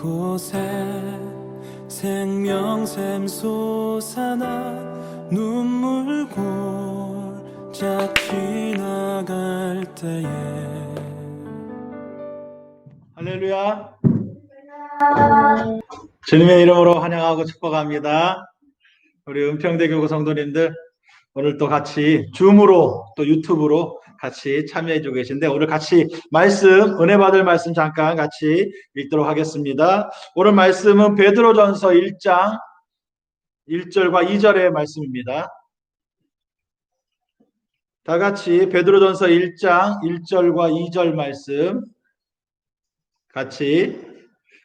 곳에 생명샘 솟아나 눈물 골짝 지나갈 때에 할렐루야. 주님의 이름으로 환영하고 축복합니다. 우리 은평대 교구 성도님들 오늘 또 같이 줌으로 또 유튜브로 같이 참여해 주고 계신데 오늘 같이 말씀 은혜 받을 말씀 잠깐 같이 읽도록 하겠습니다. 오늘 말씀은 베드로전서 1장 1절과 2절의 말씀입니다. 다 같이 베드로전서 1장 1절과 2절 말씀 같이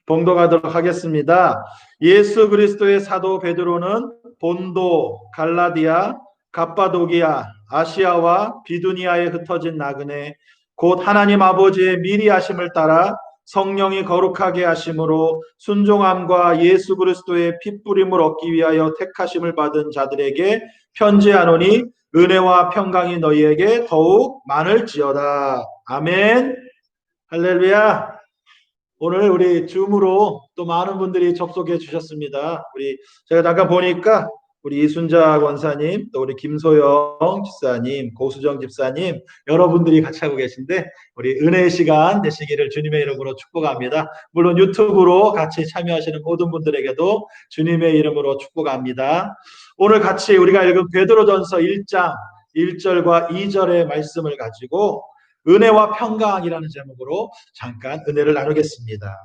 봉독하도록 하겠습니다. 예수 그리스도의 사도 베드로는 본도, 갈라디아, 갑바도기아, 아시아와 비두니아에 흩어진 나그네 곧 하나님 아버지의 미리 하심을 따라 성령이 거룩하게 하심으로 순종함과 예수 그리스도의 핏부림을 얻기 위하여 택하심을 받은 자들에게 편지하노니 은혜와 평강이 너희에게 더욱 많을지어다. 아멘. 할렐루야. 오늘 우리 줌으로 또 많은 분들이 접속해 주셨습니다. 우리 제가 잠깐 보니까 우리 이순자 권사님, 또 우리 김소영 집사님, 고수정 집사님 여러분들이 같이 하고 계신데 우리 은혜의 시간 되시기를 주님의 이름으로 축복합니다. 물론 유튜브로 같이 참여하시는 모든 분들에게도 주님의 이름으로 축복합니다. 오늘 같이 우리가 읽은 베드로전서 1장 1절과 2절의 말씀을 가지고 은혜와 평강이라는 제목으로 잠깐 은혜를 나누겠습니다.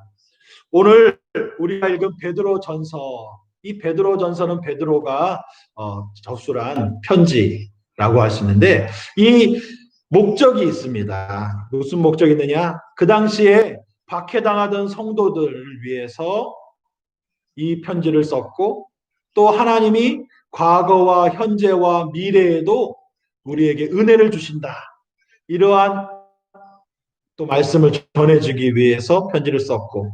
오늘 우리가 읽은 베드로 전서, 이 베드로 전서는 베드로가 어, 접수한 편지라고 하시는데 이 목적이 있습니다. 무슨 목적이 있느냐? 그 당시에 박해당하던 성도들을 위해서 이 편지를 썼고 또 하나님이 과거와 현재와 미래에도 우리에게 은혜를 주신다. 이러한 또 말씀을 전해주기 위해서 편지를 썼고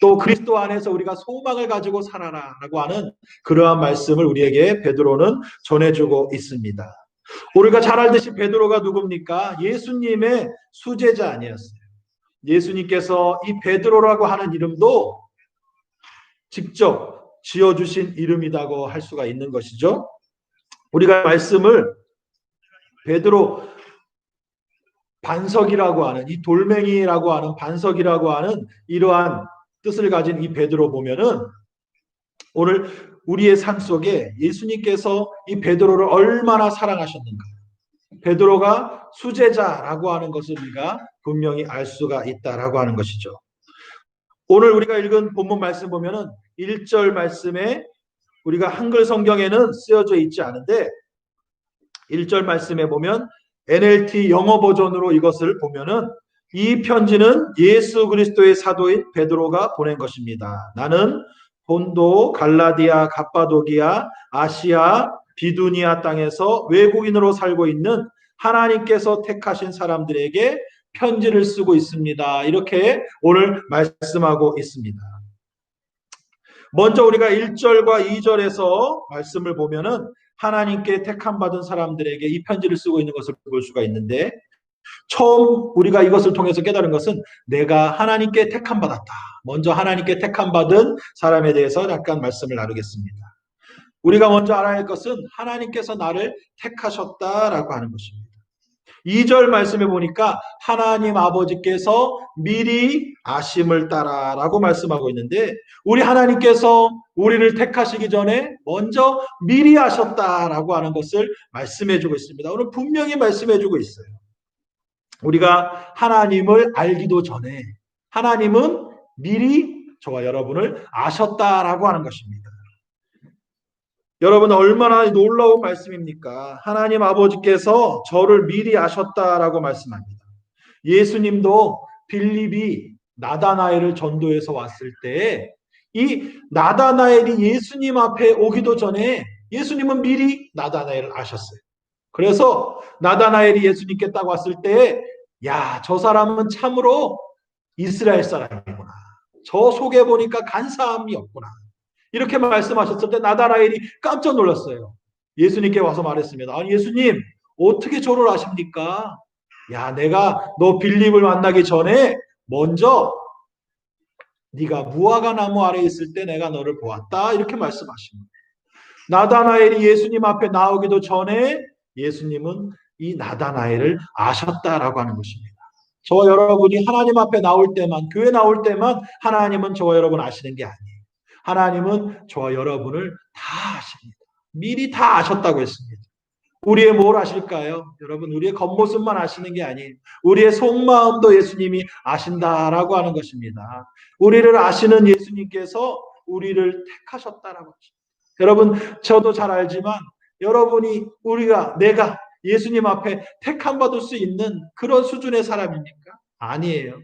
또 그리스도 안에서 우리가 소망을 가지고 살아라라고 하는 그러한 말씀을 우리에게 베드로는 전해주고 있습니다. 우리가 잘 알듯이 베드로가 누굽니까? 예수님의 수제자 아니었어요. 예수님께서 이 베드로라고 하는 이름도 직접 지어주신 이름이라고 할 수가 있는 것이죠. 우리가 말씀을 베드로 반석이라고 하는 이 돌멩이라고 하는 반석이라고 하는 이러한 뜻을 가진 이 베드로 보면은 오늘 우리의 삶 속에 예수님께서 이 베드로를 얼마나 사랑하셨는가. 베드로가 수제자라고 하는 것을 우리가 분명히 알 수가 있다라고 하는 것이죠. 오늘 우리가 읽은 본문 말씀 보면은 1절 말씀에 우리가 한글 성경에는 쓰여져 있지 않은데 1절 말씀에 보면 NLT 영어 버전으로 이것을 보면은 이 편지는 예수 그리스도의 사도인 베드로가 보낸 것입니다. 나는 본도, 갈라디아, 갑바도기아, 아시아, 비두니아 땅에서 외국인으로 살고 있는 하나님께서 택하신 사람들에게 편지를 쓰고 있습니다. 이렇게 오늘 말씀하고 있습니다. 먼저 우리가 1절과 2절에서 말씀을 보면은 하나님께 택함 받은 사람들에게 이 편지를 쓰고 있는 것을 볼 수가 있는데 처음 우리가 이것을 통해서 깨달은 것은 내가 하나님께 택함 받았다. 먼저 하나님께 택함 받은 사람에 대해서 약간 말씀을 나누겠습니다. 우리가 먼저 알아야 할 것은 하나님께서 나를 택하셨다라고 하는 것입니다. 2절 말씀에 보니까 하나님 아버지께서 미리 아심을 따라라고 말씀하고 있는데 우리 하나님께서 우리를 택하시기 전에 먼저 미리 하셨다라고 하는 것을 말씀해 주고 있습니다. 오늘 분명히 말씀해 주고 있어요. 우리가 하나님을 알기도 전에 하나님은 미리 저와 여러분을 아셨다라고 하는 것입니다. 여러분 얼마나 놀라운 말씀입니까? 하나님 아버지께서 저를 미리 아셨다라고 말씀합니다. 예수님도 빌립이 나다나엘을 전도해서 왔을 때 이 나다나엘이 예수님 앞에 오기도 전에 예수님은 미리 나다나엘을 아셨어요. 그래서 나다나엘이 예수님께 딱 왔을 때 야, 저 사람은 참으로 이스라엘 사람이구나. 저 속에 보니까 간사함이 없구나. 이렇게 말씀하셨을 때 나다나엘이 깜짝 놀랐어요. 예수님께 와서 말했습니다. 아니 예수님 어떻게 저를 아십니까? 야 내가 너 빌립을 만나기 전에 먼저 네가 무화과 나무 아래 있을 때 내가 너를 보았다. 이렇게 말씀하십니다. 나다나엘이 예수님 앞에 나오기도 전에 예수님은 이 나다나엘을 아셨다라고 하는 것입니다. 저와 여러분이 하나님 앞에 나올 때만, 교회 나올 때만 하나님은 저와 여러분 아시는 게 아니에요. 하나님은 저와 여러분을 다 아십니다. 미리 다 아셨다고 했습니다. 우리의 뭘 아실까요? 여러분, 우리의 겉모습만 아시는 게 아니에요. 우리의 속마음도 예수님이 아신다라고 하는 것입니다. 우리를 아시는 예수님께서 우리를 택하셨다라고 하십니다. 여러분, 저도 잘 알지만 여러분이 우리가 내가 예수님 앞에 택함 받을 수 있는 그런 수준의 사람입니까? 아니에요.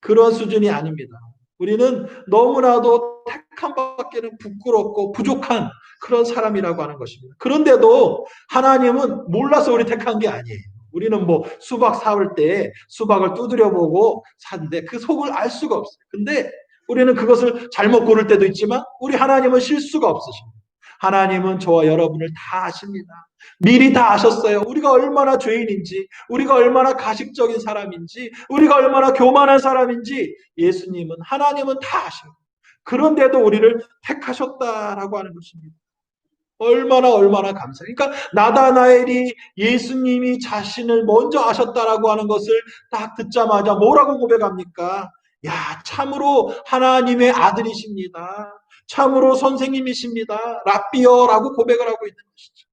그런 수준이 아닙니다. 우리는 너무나도 택함 받기는 부끄럽고 부족한 그런 사람이라고 하는 것입니다. 그런데도 하나님은 몰라서 우리 택한 게 아니에요. 우리는 뭐 수박 사올 때 수박을 두드려 보고 샀는데 그 속을 알 수가 없어요. 근데 우리는 그것을 잘못 고를 때도 있지만 우리 하나님은 실수가 없으십니다. 하나님은 저와 여러분을 다 아십니다. 미리 다 아셨어요. 우리가 얼마나 죄인인지, 우리가 얼마나 가식적인 사람인지, 우리가 얼마나 교만한 사람인지 예수님은 하나님은 다 아십니다. 그런데도 우리를 택하셨다라고 하는 것입니다. 얼마나 얼마나 감사해요. 그러니까 나다나엘이 예수님이 자신을 먼저 아셨다라고 하는 것을 딱 듣자마자 뭐라고 고백합니까? 야, 참으로 하나님의 아들이십니다. 참으로 선생님이십니다. 랍비어라고 고백을 하고 있는 것이죠.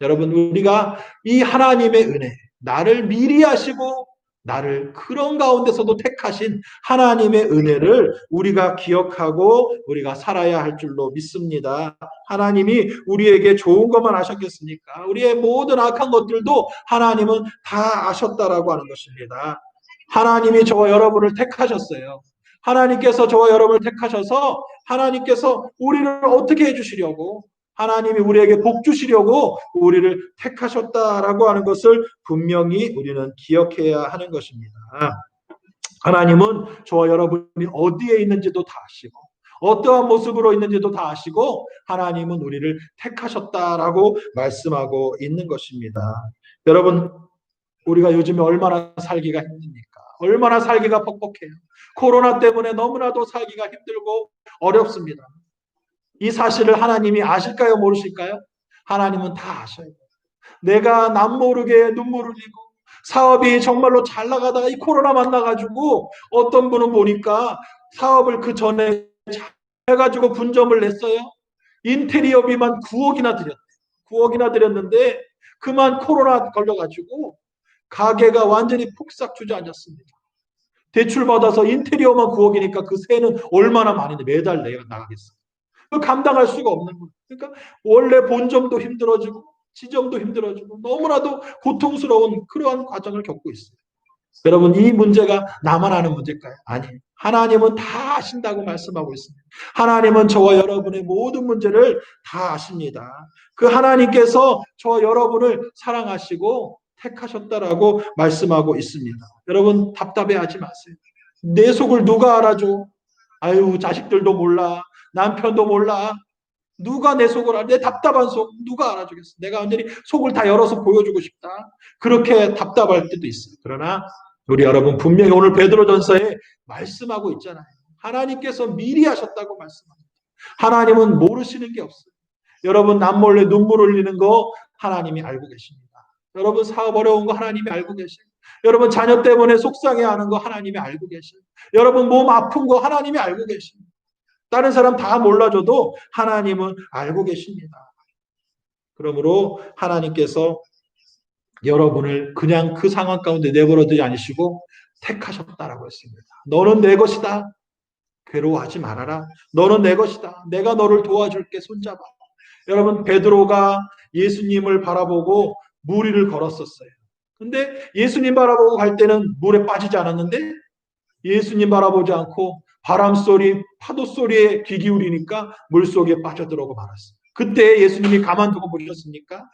여러분, 우리가 이 하나님의 은혜, 나를 미리 하시고 나를 그런 가운데서도 택하신 하나님의 은혜를 우리가 기억하고 우리가 살아야 할 줄로 믿습니다. 하나님이 우리에게 좋은 것만 하셨겠습니까? 우리의 모든 악한 것들도 하나님은 다 아셨다라고 하는 것입니다. 하나님이 저와 여러분을 택하셨어요. 하나님께서 저와 여러분을 택하셔서 하나님께서 우리를 어떻게 해주시려고 하나님이 우리에게 복 주시려고 우리를 택하셨다라고 하는 것을 분명히 우리는 기억해야 하는 것입니다. 하나님은 저와 여러분이 어디에 있는지도 다 아시고 어떠한 모습으로 있는지도 다 아시고 하나님은 우리를 택하셨다라고 말씀하고 있는 것입니다. 여러분 우리가 요즘에 얼마나 살기가 힘듭니까? 얼마나 살기가 퍽퍽해요. 코로나 때문에 너무나도 살기가 힘들고 어렵습니다. 이 사실을 하나님이 아실까요? 모르실까요? 하나님은 다 아셔요. 내가 남 모르게 눈물을 흘리고 사업이 정말로 잘 나가다가 이 코로나 만나가지고 어떤 분은 보니까 사업을 그 전에 잘 해가지고 분점을 냈어요. 인테리어비만 9억이나 드렸대. 9억이나 드렸는데 그만 코로나 걸려가지고 가게가 완전히 폭삭 주저앉았습니다. 대출 받아서 인테리어만 9억이니까 그 세는 얼마나 많은데 매달 내가 나가겠어. 그 감당할 수가 없는 거예요. 그러니까 원래 본점도 힘들어지고 지점도 힘들어지고 너무나도 고통스러운 그러한 과정을 겪고 있어요. 여러분 이 문제가 나만 아는 문제일까요? 아니에요. 하나님은 다 아신다고 말씀하고 있습니다. 하나님은 저와 여러분의 모든 문제를 다 아십니다. 그 하나님께서 저와 여러분을 사랑하시고 택하셨다라고 말씀하고 있습니다. 여러분 답답해 하지 마세요. 내 속을 누가 알아줘? 아유 자식들도 몰라. 남편도 몰라. 누가 내 속을 알아? 내 답답한 속 누가 알아주겠어? 내가 완전히 속을 다 열어서 보여주고 싶다. 그렇게 답답할 때도 있어요. 그러나 우리 여러분 분명히 오늘 베드로전서에 말씀하고 있잖아요. 하나님께서 미리 하셨다고 말씀합니다. 하나님은 모르시는 게 없어요. 여러분 남몰래 눈물 흘리는 거 하나님이 알고 계십니다. 여러분 사업 어려운 거 하나님이 알고 계세요. 여러분 자녀 때문에 속상해하는 거 하나님이 알고 계세요. 여러분 몸 아픈 거 하나님이 알고 계십니다. 다른 사람 다 몰라줘도 하나님은 알고 계십니다. 그러므로 하나님께서 여러분을 그냥 그 상황 가운데 내버려두지 않으시고 택하셨다라고 했습니다. 너는 내 것이다. 괴로워하지 말아라. 너는 내 것이다. 내가 너를 도와줄게. 손잡아. 여러분 베드로가 예수님을 바라보고 무리를 걸었었어요. 근데 예수님 바라보고 갈 때는 물에 빠지지 않았는데 예수님 바라보지 않고 바람 소리, 파도 소리에 귀 기울이니까 물 속에 빠져들어고 말았어요. 그때 예수님이 가만두고 보셨습니까?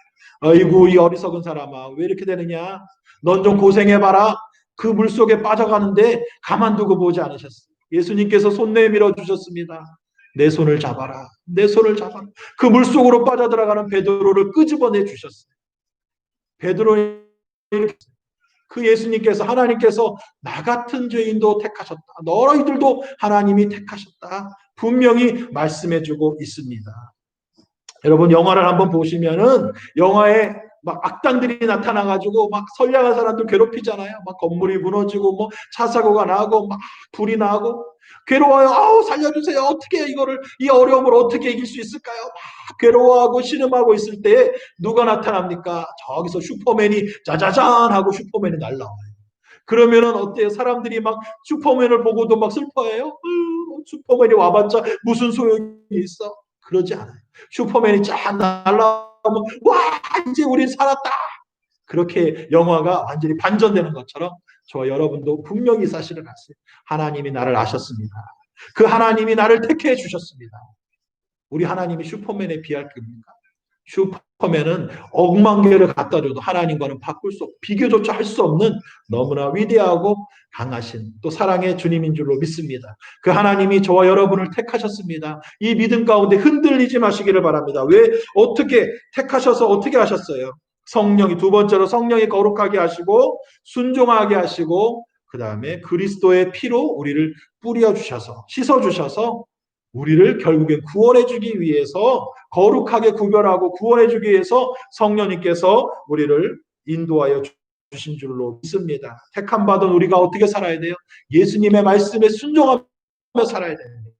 아이고 이 어리석은 사람아 왜 이렇게 되느냐? 넌 좀 고생해봐라. 그 물 속에 빠져가는데 가만두고 보지 않으셨어요. 예수님께서 손 내밀어 주셨습니다. 내 손을 잡아라. 내 손을 잡아라. 그 물 속으로 빠져들어가는 베드로를 끄집어내 주셨어요. 베드로 그 예수님께서 하나님께서 나 같은 죄인도 택하셨다. 너희들도 하나님이 택하셨다. 분명히 말씀해 주고 있습니다. 여러분 영화를 한번 보시면은 영화에 막 악당들이 나타나가지고 막 선량한 사람들 괴롭히잖아요. 막 건물이 무너지고 뭐 차 사고가 나고 막 불이 나고 괴로워요. 아우 살려주세요. 어떻게 이거를 이 어려움을 어떻게 이길 수 있을까요? 막 괴로워하고 신음하고 있을 때 누가 나타납니까? 저기서 슈퍼맨이 짜자잔 하고 슈퍼맨이 날라와요. 그러면은 어때요? 사람들이 막 슈퍼맨을 보고도 막 슬퍼해요. 으, 슈퍼맨이 와봤자 무슨 소용이 있어? 그러지 않아요. 슈퍼맨이 쫙 날라오면 와 이제 우린 살았다. 그렇게 영화가 완전히 반전되는 것처럼 저와 여러분도 분명히 사실을 아세요. 하나님이 나를 아셨습니다. 그 하나님이 나를 택해 주셨습니다. 우리 하나님이 슈퍼맨에 비할 겁니까? 슈퍼맨은 억만 개를 갖다 줘도 하나님과는 바꿀 수 비교조차 할 수 없는 너무나 위대하고 강하신 또 사랑의 주님인 줄로 믿습니다. 그 하나님이 저와 여러분을 택하셨습니다. 이 믿음 가운데 흔들리지 마시기를 바랍니다. 왜 어떻게 택하셔서 어떻게 하셨어요? 성령이 두 번째로 성령이 거룩하게 하시고 순종하게 하시고 그 다음에 그리스도의 피로 우리를 뿌려 주셔서 씻어 주셔서 우리를 결국엔 구원해 주기 위해서 거룩하게 구별하고 구원해 주기 위해서 성령님께서 우리를 인도하여 주신 줄로 믿습니다. 택함 받은 우리가 어떻게 살아야 돼요? 예수님의 말씀에 순종하며 살아야 됩니다.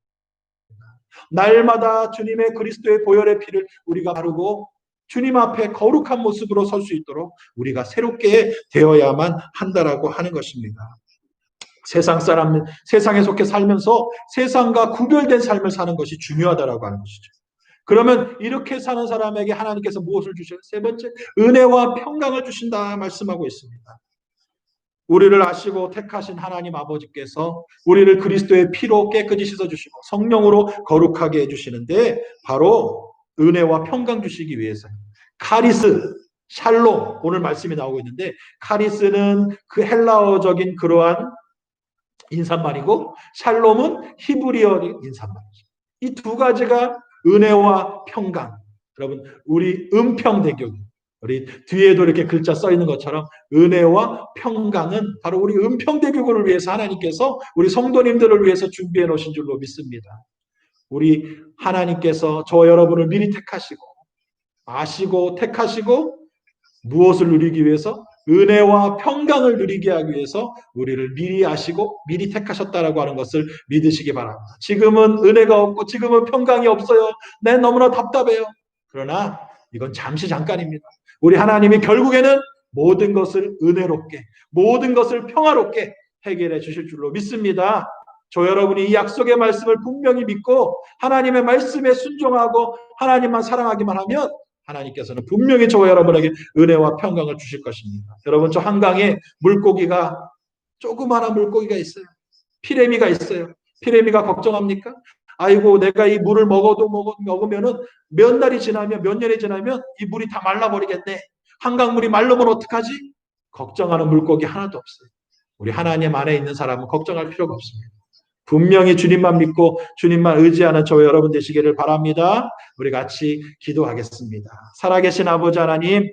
날마다 주님의 그리스도의 보혈의 피를 우리가 바르고 주님 앞에 거룩한 모습으로 설 수 있도록 우리가 새롭게 되어야만 한다라고 하는 것입니다. 세상 사람, 세상에 속해 살면서 세상과 구별된 삶을 사는 것이 중요하다라고 하는 것이죠. 그러면 이렇게 사는 사람에게 하나님께서 무엇을 주셔요? 세 번째, 은혜와 평강을 주신다 말씀하고 있습니다. 우리를 아시고 택하신 하나님 아버지께서 우리를 그리스도의 피로 깨끗이 씻어 주시고 성령으로 거룩하게 해 주시는데 바로 은혜와 평강 주시기 위해서 카리스, 샬롬 오늘 말씀이 나오고 있는데 카리스는 그 헬라어적인 그러한 인사말이고 샬롬은 히브리어 인사말이죠. 이 두 가지가 은혜와 평강. 여러분 우리 은평대교 우리 뒤에도 이렇게 글자 써 있는 것처럼 은혜와 평강은 바로 우리 은평대교구를 위해서 하나님께서 우리 성도님들을 위해서 준비해 놓으신 줄로 믿습니다. 우리 하나님께서 저 여러분을 미리 택하시고 아시고 택하시고 무엇을 누리기 위해서 은혜와 평강을 누리게 하기 위해서 우리를 미리 아시고 미리 택하셨다라고 하는 것을 믿으시기 바랍니다. 지금은 은혜가 없고 지금은 평강이 없어요. 내 너무나 답답해요. 그러나 이건 잠시 잠깐입니다. 우리 하나님이 결국에는 모든 것을 은혜롭게 모든 것을 평화롭게 해결해 주실 줄로 믿습니다. 저 여러분이 이 약속의 말씀을 분명히 믿고 하나님의 말씀에 순종하고 하나님만 사랑하기만 하면 하나님께서는 분명히 저와 여러분에게 은혜와 평강을 주실 것입니다. 여러분 저 한강에 물고기가 조그마한 물고기가 있어요. 피레미가 있어요. 피레미가 걱정합니까? 아이고 내가 이 물을 먹어도 먹어, 먹으면은 몇 날이 지나면 몇 년이 지나면 이 물이 다 말라버리겠네. 한강물이 말르면 어떡하지? 걱정하는 물고기 하나도 없어요. 우리 하나님 안에 있는 사람은 걱정할 필요가 없습니다. 분명히 주님만 믿고 주님만 의지하는 저와 여러분 되시기를 바랍니다. 우리 같이 기도하겠습니다. 살아계신 아버지 하나님,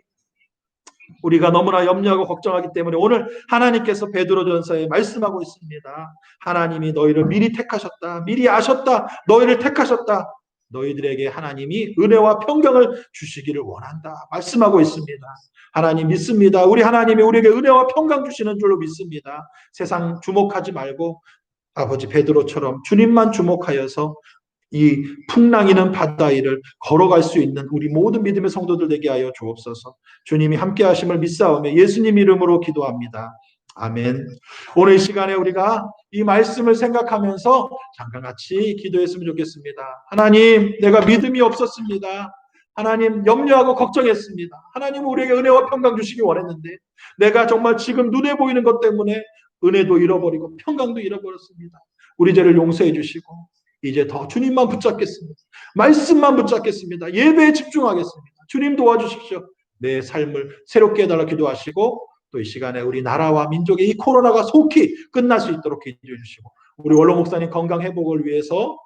우리가 너무나 염려하고 걱정하기 때문에 오늘 하나님께서 베드로전서에 말씀하고 있습니다. 하나님이 너희를 미리 택하셨다. 미리 아셨다. 너희를 택하셨다. 너희들에게 하나님이 은혜와 평강을 주시기를 원한다. 말씀하고 있습니다. 하나님 믿습니다. 우리 하나님이 우리에게 은혜와 평강 주시는 줄로 믿습니다. 세상 주목하지 말고 아버지 베드로처럼 주님만 주목하여서 이 풍랑이는 바다 위를 걸어갈 수 있는 우리 모든 믿음의 성도들 되게 하여 주옵소서. 주님이 함께 하심을 믿사오며 예수님 이름으로 기도합니다. 아멘. 오늘 이 시간에 우리가 이 말씀을 생각하면서 잠깐 같이 기도했으면 좋겠습니다. 하나님, 내가 믿음이 없었습니다. 하나님 염려하고 걱정했습니다. 하나님 우리에게 은혜와 평강 주시기 원했는데 내가 정말 지금 눈에 보이는 것 때문에 은혜도 잃어버리고 평강도 잃어버렸습니다. 우리 죄를 용서해 주시고 이제 더 주님만 붙잡겠습니다. 말씀만 붙잡겠습니다. 예배에 집중하겠습니다. 주님 도와주십시오. 내 삶을 새롭게 해달라 기도하시고 또 이 시간에 우리 나라와 민족의 이 코로나가 속히 끝날 수 있도록 기도해 주시고 우리 원로 목사님 건강 회복을 위해서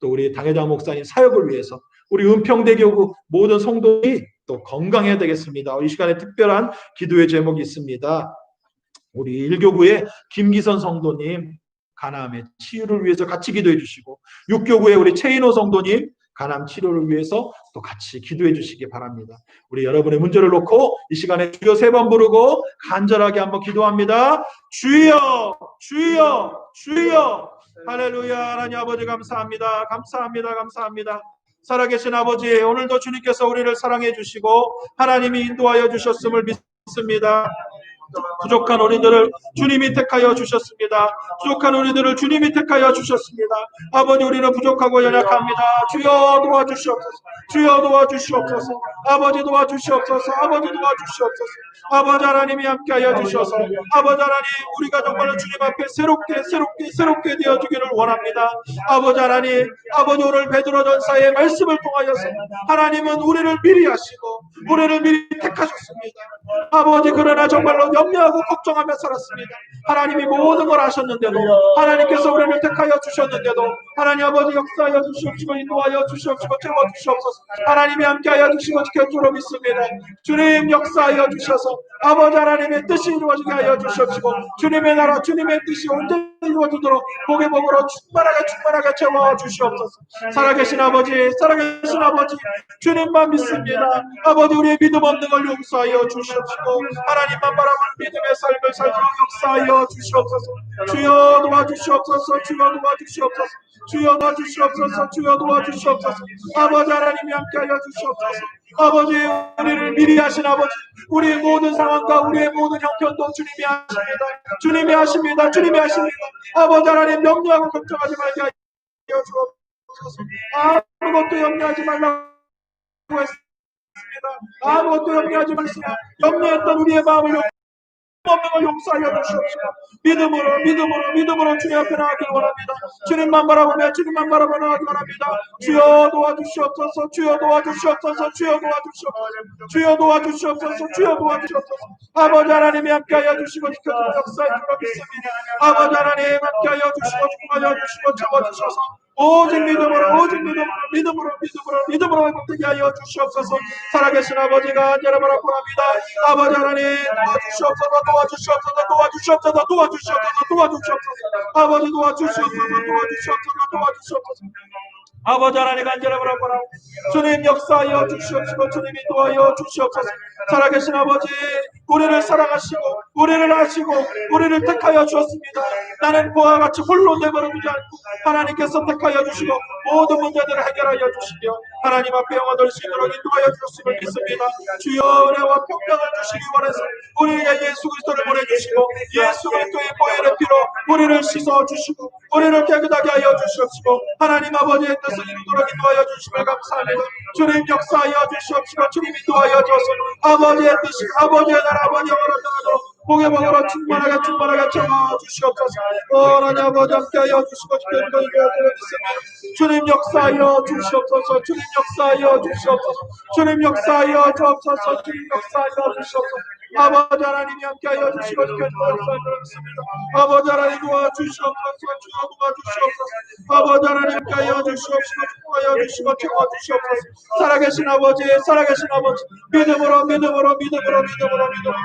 또 우리 당회장 목사님 사역을 위해서 우리 은평대교구 모든 성도들이 또 건강해야 되겠습니다. 이 시간에 특별한 기도의 제목이 있습니다. 우리 일교구의 김기선 성도님 가남의 치유를 위해서 같이 기도해 주시고 육교구의 우리 최인호 성도님 가남 치료를 위해서 또 같이 기도해 주시기 바랍니다. 우리 여러분의 문제를 놓고 이 시간에 주여 세 번 부르고 간절하게 한번 기도합니다. 주여, 주여, 주여. 할렐루야. 하나님 아버지 감사합니다. 감사합니다. 감사합니다. 살아계신 아버지, 오늘도 주님께서 우리를 사랑해 주시고 하나님이 인도하여 주셨음을 믿습니다. 부족한 우리들을 주님이 택하여 주셨습니다. 부족한 우리들을 주님이 택하여 주셨습니다. 아버지 우리는 부족하고 연약합니다. 주여 도와주시옵소서. 주여 도와주시옵소서. 아버지 도와주시옵소서. 아버지 도와주시옵소서. 아버지 하나님이 함께하여 주셔서 아버지 하나님 우리가 정말로 주님 앞에 새롭게 새롭게 새롭게 되어 주기를 원합니다. 아버지 하나님 아버지 오늘 베드로 전사의 말씀을 통하여서 하나님은 우리를 미리 하시고 우리를 미리 택하셨습니다. 아버지 그러나 정말로 염려하고 걱정하며 살았습니다. 하나님이 모든 걸 아셨는데도 하나님께서 우리를 택하여 주셨는데도 하나님 아버지 역사하여 주시옵시고 인도하여 주시옵시고 채워 주시옵소서 하나님이 함께하여 주시고 지켜주로 믿습니다. 주님 역사하여 주셔서 아버지 하나님의 뜻이 이루어지게 하여 주시옵시고 주님의 나라 주님의 뜻이 온전히 이루어지도록 복의 복으로 충만하게 충만하게 채워 주시옵소서. 살아계신 아버지 살아계신 아버지 주님만 믿습니다. 아버지 우리의 믿음 없는 걸 용서하여 주시옵시고 하나님만 바라보는 믿음의 삶을 살도록 역사하여 주시옵소서. 주여 도와주시옵소서 주여 도와주시옵소서. 주여 도와주시옵소서 주여 도와주시옵소서. 아버지 하나님이 함께하여 주시옵소서 아버지 우리를 미리 하신 아버지 우리의 모든 상황과 우리의 모든 형편도 주님이 하십니다. 주님이 하십니다. 주님이 하십니다. 아버지 하나님 염려하고 걱정하지 말게 하여 주옵소서. 아무것도 염려하지 말라고 했습니다. 아무것도 염려하지 마시고 염려했던 우리의 마음을 없는 걸 용서하여 주시옵시고 믿음으로 믿음으로 믿음으로 주님 앞에 나가길 원합니다 주님만 바라보며 주님만 바라보며 나가기 원합니다 주여 도와주시옵소서 주여 도와주시옵소서 주여 도와주시옵소서 주여 도와주시옵소서 주여 도와주시옵소서 아버지 하나님이 함께하여 주시고 믿습니다 아버지 하나님 함께하여 주시고 축복하여 주시고 채워주셔서 오직 믿음으로 오직 믿음으로 믿음으로 믿음으로 믿음으로 행복하게 하여 주시옵소서. 살아계신 아버지가 언제나 바라고 합니다. 아버지 하나님 도와주시옵소서 도와주시옵소서 도와주시옵소서 도와주시옵소서 도와주시옵소서. 아버지 도와주시옵소서 도와주시옵소서 도와주시옵소서. 아버지 하나님 간절히 바라보라 주님 역사하여 주시옵시고 주님이 도와여 주시옵소서. 살아계신 아버지 우리를 사랑하시고 우리를 아시고 우리를 택하여 주었습니다. 나는 그와 같이 홀로 내버려두지 않고 하나님께서 택하여 주시고 모든 문제들을 해결하여 주시며 하나님 앞에 영화 돌수 있도록 인도하여 주셨음을 믿습니다. 주여 은혜와 평강을 주시기 원해서 우리에게 예수 그리스도를 보내주시고 예수 그리스도의 보혈의 피로 우리를 씻어 주시고 우리를 깨끗하게 하여 주시옵시고 하나님 아버지의 뜻을 이루도록 인도하여 주심을 감사합니다. 주님 역사하여 주시옵시고 주님 인도하여 주옵소서 아버지의 뜻이 아버지의 나라 떠나도록 복의 복으로 충만하게 충만하게 채워 주시옵소서. 오 하나님 아버지 함께하여 주시고 지켜주고 인도하여 주십니다 주님 역사하여 주시옵소서. 주님 역사하여 주시옵소서. 주님 역사하여 주옵소서. 주님 역사하여 주시옵소서. 아버지 하나님이 함께하여 주시고 지켜주고 있습니다. 아버지 하나님 도와 주시옵소서. 주여 도와 주시옵소서. 아버지 하나님 함께하여 주시옵시고 축복하여 주시고 채워주시옵소서. 살아계신 아버지 살아계신 아버지. 믿음으로 믿음으로 믿음으로 믿음으로 믿음으로.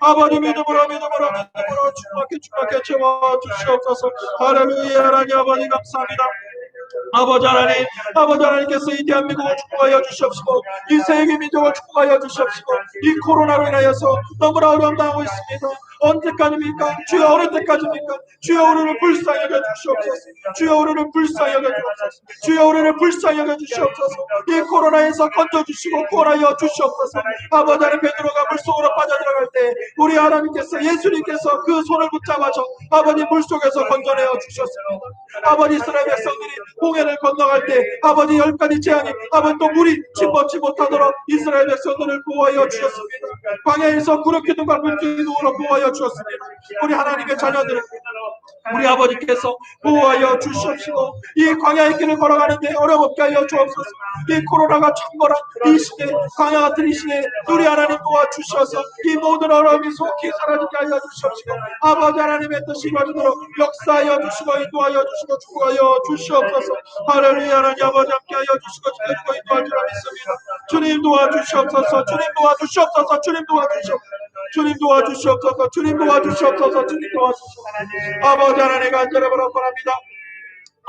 아버지 믿음으로 믿음으로 믿음으로 충만케 충만케 채워주시옵소서. 할렐루야 하나님 아버지 감사합니다. 아버지 하나님, 아버지 하나님께서 이 대한민국을 축복하여 주시옵시고 이 세계 민족을 축복하여 주시옵시고 이 코로나로 인하여서 너무나 어려움 당하고 있습니다. 언제까지입니까? 주여 어느 때까지입니까? 주여 우리를 불쌍히 여겨 주시옵소서. 주여 우리를 불쌍히 여겨 주옵소서. 주여 우리를 불쌍히 여겨 주시옵소서. 이 코로나에서 건져 주시고 구원하여 주시옵소서. 아버지 하나님 베드로가 물속으로 빠져들어갈 때 우리 하나님께서 예수님께서 그 손을 붙잡아서 아버지 물속에서 건져내어 주셨습니다. 아버지 이스라엘 백성들이 홍해를 건너갈 때 아버지 열 가지 재앙이 아버지 또 물이 침범치 못하도록 이스라엘 백성들을 보호하여 주셨습니다. 광야에서 구름 기둥과 불기둥으로 보호하여 주셨습니다. 우리 하나님의 자녀들을 우리 아버지께서 보호하여 주시옵시고 이 광야의 길을 걸어가는데 어려움 없게 하여 주옵소서. 이 코로나가 창궐한 이 시대 광야 같은 이 시대에 우리 하나님 도와주셔서 이 모든 어려움이 속히 사라지게 하여 주시옵시고 아버지 하나님의 뜻이 이루어지도록 역사하여 주시고 인도하여 주시고 축복하여 주시옵소서. 할렐루야 하나님 아버지 함께 하여 주시고 지켜주고 인도할 줄 믿습니다. 주님 도와주시옵소서. 주님 도와주시옵소서. 주님 도와주시옵소서 주님 도와주시옵소서 주님 도와주시옵소서 주님 도와주시옵소서 아버지 하나님 간절히 바랍니다.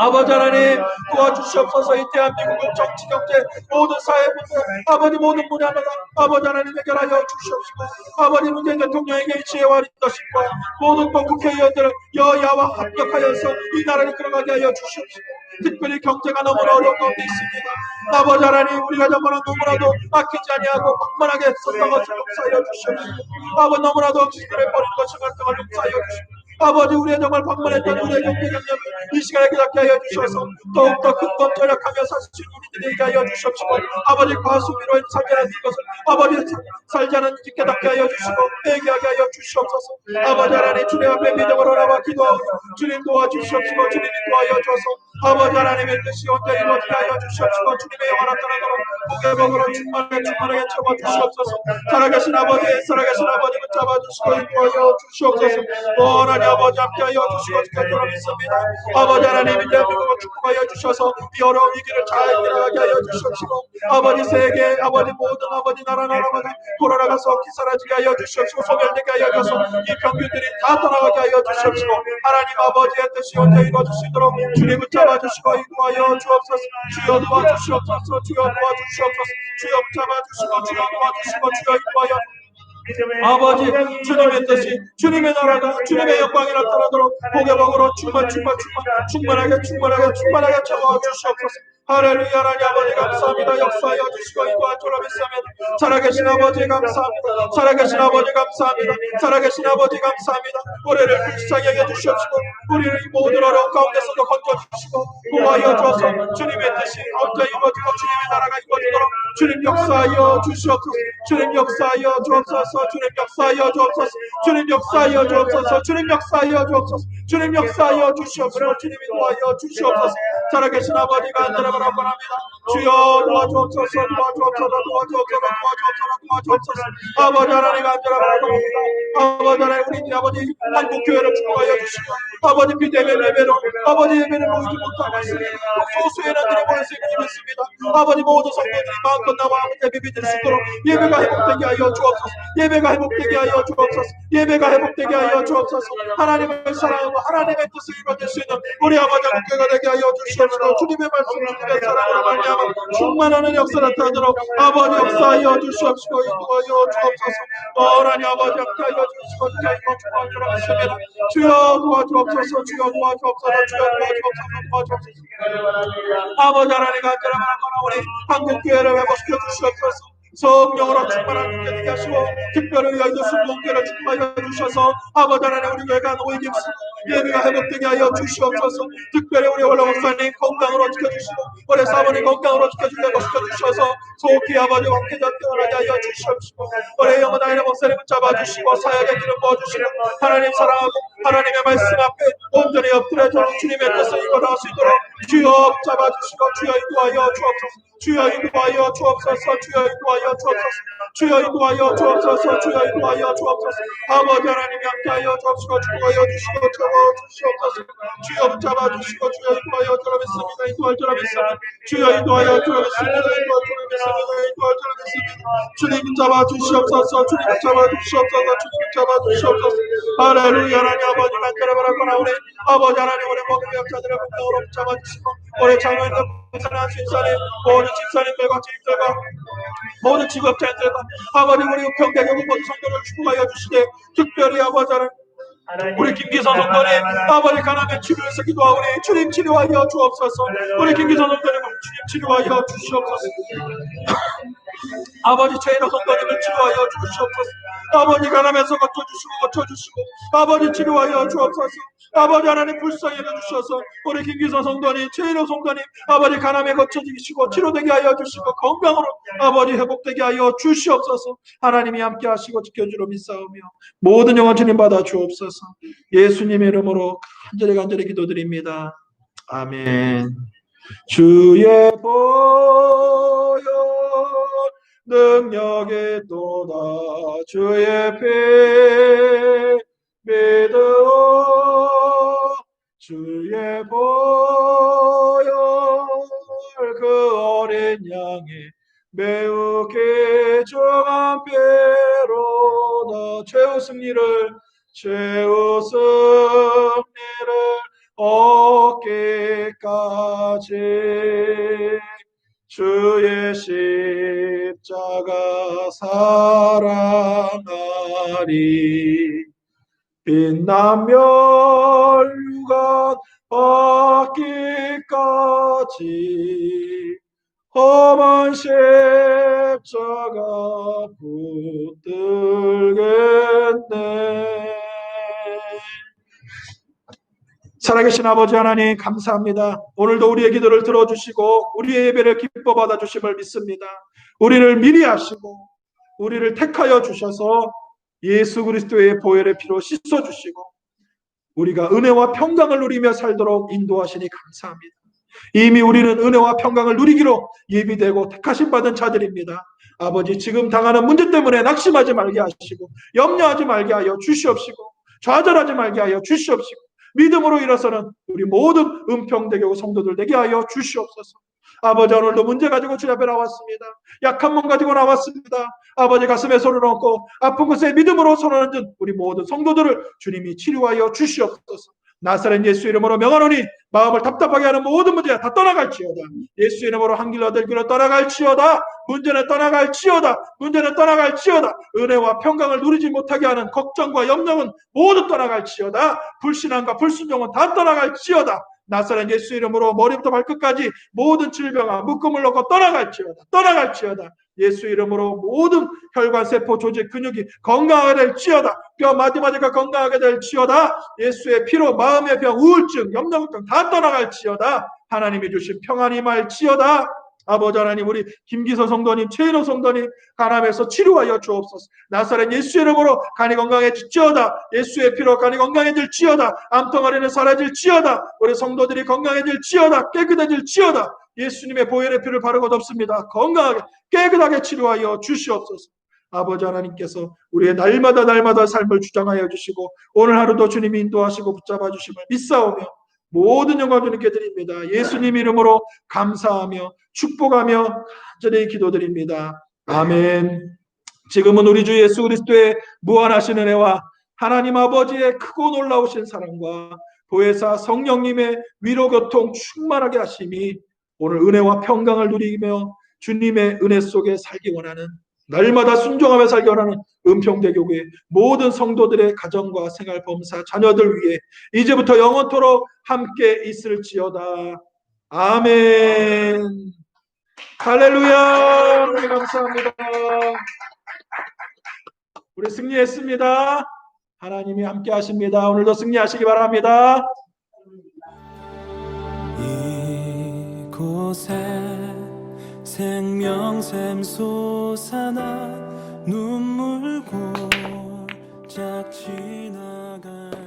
아버지 하나님 도와주시옵소서. 이 대한민국의 정치 경제 모든 사회 문제 아버지 모든 분야마다 아버지 하나님 해결하여 주시옵시고 아버지 문재인 대통령에게 지혜와 리더십과 모든 또 국회의원들을 여야와 합력하여서 이 나라를 끌어가게 하여 주시옵시고 특별히 경제가 너무나 어려운 가운데 있습니다. 아버지 하나님 우리가 정말 너무나도 아끼지 아니하고 만만하게 썼던 것을 용서하여 주시옵시고 아버지 너무나도 지들을 버리는 것을 말씀을 용서하여 주시고 아버지 우리의 정말 방문했던 우리의 경력을 이 시간에 깨닫게 하여 주셔서. 더욱더 큰돈 절약하며 살수 있는 우리들이 되게 하여 주시옵시고 아버지 과수비로 살지 않는 이것을 아버지 살지 이 깨닫게 하여 주시고 회개하게 하여 주시옵소서. 아버지 하나님 주님 앞에 믿음으로 나와 기도하오며 주님 도와주시옵시고 주님이 도와여 주셔서 아버지 하나님의 뜻이 언제 이루어지게 하여 주시옵시고 주님의 영원한 떠나도록 복의 복으로 충만하게 충만하게 채워 주시옵소서. 살아계신 아버지 살아계신 아버지를 잡아 주시고 인도하여 주시옵소서. 원하니 아버지 함께 하여 주시고 지켜주라 믿습니다 아버지 하나님 이 대한민국을 축복하여 주셔서 이 어려운 위기를 잘 지나가게 하여 주시옵시고 아버지 세계 아버지 모든 아버지 나라 나라마다 코로나가 썩히 사라지게 하여 주시옵시고 소멸되게 하여 주셔서 이 병균들이 다 떠나가게 하여 주시옵시고 하나님 아버지의 뜻이 언제 이루어질 수 있도록 주님을 잡아 주시고 인도하여 주옵소서. 주여 도와주시옵소서. 주여 도와주시옵소서. 주여 잡아 주시고 주여 도와주시고 주여 인도하여 아버지 주님의 뜻이 주님의 나라가 주님의 영광이 나타나도록 복의 복으로 충만 충만 충만 충만하게 충만하게 충만하게 채워 주시옵소서 하렐루야 하나님 아버지 감사합니다. 역사하여 주시고 주로 믿사옵니다. 살아계신 아버지 감사합니다. 살아계신 아버지 감사합니다. 살아계신 아버지 감사합니다. 우리를 불쌍히 여겨 주시옵시고 우리를 이 모든 어려운 가운데서도 건져주시고 구하여 주어서 주님의 뜻이 언제 이루어지고 주님의 나라가 이루어지도록 주님 역사하여 주시옵소서. 주님 역사하여 주옵소서. 주님 역사하여 주옵소서. 주님 역사하여 주옵소서. 주님 역사하여 주옵소서. 주님 역사하여 주시옵소서. 주님이 도와여 주시옵소서. 살아계신 아버지가 안전을 바라봅니다. 주여 도와주옵소서 도와주옵소서 도와주옵소서 도와주옵소서 도와주옵소서 아버지 하나님 안전을 바라봅니다 아버지 하나님 우리 아버지 한국 교회를 축복하여 주시고 아버지 비대면 예배로 아버지 예배를 모이지 못하고 있습니다. 소수의 인원들이 모여서 예배를 믿습니다. 아버지 모든 성도들이 마음껏 나와 예배 믿을 수 있도록 예배가 회복되게 하여 주옵소서. 예배가 회복되게 하여 주옵소서. 예배가 회복되게 하여 주옵소서. 하나님을 사랑하고 하나님의 뜻을 이루어질 수 있는 우리 아버지 한국교회가 되게 하여 주시옵소서. 주님의 말씀을 주님의 사랑으로 말미암아 충만하는 역사 나타나도록 아버지 역사하여 주시옵시고 인도하여 주옵소서. 하나님 아버지 주시고 주여 이거 축복하여 주옵소서. 주여 도와주옵소서. 주여 도와주옵소서. 도와주옵소서. 아버지 하나님 간절한 바라보나 우리 한국교회를 회복시켜 주시옵소서 성령으로 충만한 교회 되게 하시고 특별히 여의도 순동교회를 축복하여 주셔서 아버지 하나님 우리 교회가 오직 예배가 회복되게 하여 주시옵소서. 특별히 우리 올라 목사님 건강으로 지켜주시고 우리 사모님 건강으로 지켜주게 시켜주셔서 속히 아버지 왕쾌자 태어나게 하여 주시옵시고 우리 영원한 목사님을 잡아주시고 사역의 길을 보여주시고 하나님 사랑하고 하나님의 말씀 앞에 온전히 엎드려져 주님의 뜻을 이끌어갈 수 있도록 주여 잡아주시고 주여 인도하여 주옵소서 주여 인도하여 주옵소서 주여 인도하여 주옵소서 주여 인도하여 주옵소서 주여 인도하여 주옵소서 아버지 하나님 함께하여 주옵시고 축복하여 주시고 채워주시옵소서 주여 붙잡아주시고 주여 인도하여 주라 믿습니다 인도할 주라 믿습니다 주여 인도하여 주라 믿습니다 인도할 주라 믿습니다 인도할 주라 믿습니다 주님 잡아주시옵소서 주님 잡아주시옵소서 주님 잡아주시옵소서 할렐루야 하나님 아버지 모든 집사님들과 주님들과 모든 직업자들과 아버지 우리 평대경 모든 성도를 축복하여 주시되 특별히 아버지 하나님 우리 김기선 성도님 아버지 가난에 치료해서 기도하오니 주님 치료하여 주옵소서. 우리 김기선 성도님 주님 치료하여 주시옵소서. 아버지 죄인의 성도님을 치료하여 주시옵소서. 아버지 가난에서 고쳐주시고 고쳐주시고 아버지 치료하여 주옵소서. 아버지 하나님 불쌍히 여겨주셔서. 우리 김기선 성도님 죄인의 성도님 아버지 가난에 고쳐주시고 치료되게 하여 주시고 건강으로 아버지 회복되게 하여 주시옵소서. 하나님이 함께 하시고 지켜주로 믿사오며 모든 영원 주님 받아 주옵소서 예수님의 이름으로 간절히 간절히 기도드립니다. 아멘. 주의 보혈 능력이 또다. 주의 피 믿어 주의 보혈 그 어린 양이 매우 귀중한 피로다. 주옵소서 최후 승리를 최후 승리를 얻기까지 주의 십자가 사랑하리. 빛나며 유간 받기까지 험한 십자가 붙들겠네 살아계신 아버지 하나님 감사합니다. 오늘도 우리의 기도를 들어주시고 우리의 예배를 기뻐 받아주심을 믿습니다. 우리를 미리 하시고 우리를 택하여 주셔서 예수 그리스도의 보혈의 피로 씻어주시고 우리가 은혜와 평강을 누리며 살도록 인도하시니 감사합니다. 이미 우리는 은혜와 평강을 누리기로 예비되고 택하심 받은 자들입니다. 아버지 지금 당하는 문제 때문에 낙심하지 말게 하시고 염려하지 말게 하여 주시옵시고 좌절하지 말게 하여 주시옵시고 믿음으로 일어서는 우리 모든 은평대교 성도들 되게 하여 주시옵소서. 아버지 오늘도 문제 가지고 주님 앞에 나왔습니다. 약한 몸 가지고 나왔습니다. 아버지 가슴에 손을 얹고 아픈 곳에 믿음으로 손을 얹은 우리 모든 성도들을 주님이 치료하여 주시옵소서. 나사렛 예수 이름으로 명하노니 마음을 답답하게 하는 모든 문제가 다 떠나갈지어다. 예수 이름으로 한 길로 될 길로 떠나갈지어다. 문제는 떠나갈지어다. 문제는 떠나갈지어다. 은혜와 평강을 누리지 못하게 하는 걱정과 염려는 모두 떠나갈지어다. 불신앙과 불순종은 다 떠나갈지어다. 나사렛 예수 이름으로 머리부터 발끝까지 모든 질병과 묶음을 놓고 떠나갈지어다. 떠나갈지어다. 예수 이름으로 모든 혈관, 세포, 조직, 근육이 건강하게 될지어다. 뼈 마디마디가 건강하게 될지어다. 예수의 피로 마음의 병, 우울증, 염려증 다 떠나갈지어다. 하나님이 주신 평안이 말지어다. 아버지 하나님 우리 김기서 성도님, 최인호 성도님 가람에서 치료하여 주옵소서. 나사렛 예수 이름으로 간이 건강해질지어다. 예수의 피로 간이 건강해질지어다. 암통아리는 사라질지어다. 우리 성도들이 건강해질지어다. 깨끗해질지어다. 예수님의 보혈의 피를 바르고 덮습니다. 건강하게 깨끗하게 치료하여 주시옵소서. 아버지 하나님께서 우리의 날마다 날마다 삶을 주장하여 주시고 오늘 하루도 주님이 인도하시고 붙잡아 주심을 믿사오며 모든 영광 주님께 드립니다. 예수님 이름으로 감사하며 축복하며 간절히 기도드립니다. 아멘. 지금은 우리 주 예수 그리스도의 무한하신 은혜와 하나님 아버지의 크고 놀라우신 사랑과 보혜사 성령님의 위로 교통 충만하게 하심이 오늘 은혜와 평강을 누리며 주님의 은혜 속에 살기 원하는 날마다 순종하며 살기 원하는 은평대 교회 모든 성도들의 가정과 생활 범사 자녀들 위해 이제부터 영원토록 함께 있을지어다. 아멘. 할렐루야. 우리 감사합니다. 우리 승리했습니다. 하나님이 함께 하십니다. 오늘도 승리하시기 바랍니다. 이곳에 생명샘 솟아나 눈물 골짝 지나갈 때에